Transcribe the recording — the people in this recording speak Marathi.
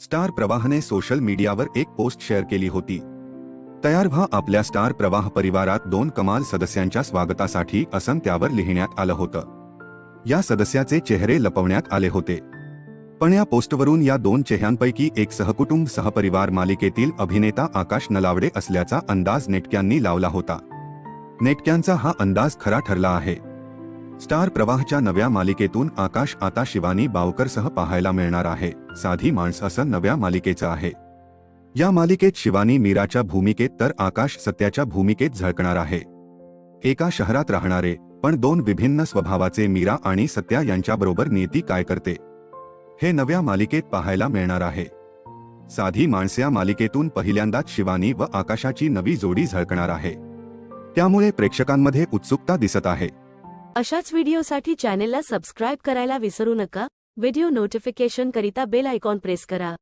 स्टार प्रवाहने सोशल मीडियावर एक पोस्ट शेअर केली होती. तयार व्हा आपल्या स्टार प्रवाह परिवारात दोन कमाल सदस्यांच्या स्वागतासाठी असं त्यावर लिहिण्यात आलं होतं. या सदस्याचे चेहरे लपवण्यात आले होते. पण या पोस्टवरून या दोन चेहऱ्यांपैकी एक सहकुटुंब सहपरिवार मालिकेतील अभिनेता आकाश नलावडे असल्याचा अंदाज नेटक्यांनी लावला होता. नेटक्यांचा हा अंदाज खरा ठरला आहे. स्टार प्रवाहच्या नव्या मालिकेतून आकाश आता शिवानी बावकरसह पाहायला मिळणार आहे. साधी माणस असं नव्या मालिकेचं आहे. या मालिकेत शिवानी मीराच्या भूमिकेत तर आकाश सत्याच्या भूमिकेत झळकणार आहे. एका शहरात राहणारे पण दोन विभिन्न स्वभावाचे मीरा आणि सत्या यांच्याबरोबर नियती काय करते? हे नव्या मालिकेत पाहायला मिळणार आहे. साधी माणसे या मालिकेतून पहिल्यांदाच शिवानी व आकाशाची नवी जोडी झळकणार आहे. त्यामुळे प्रेक्षकांमध्ये उत्सुकता दिसत आहे. अशाच व्हिडिओसाठी चॅनेलला सबस्क्राईब करायला विसरू नका. व्हिडिओ नोटिफिकेशन करिता बेल आयकॉन प्रेस करा.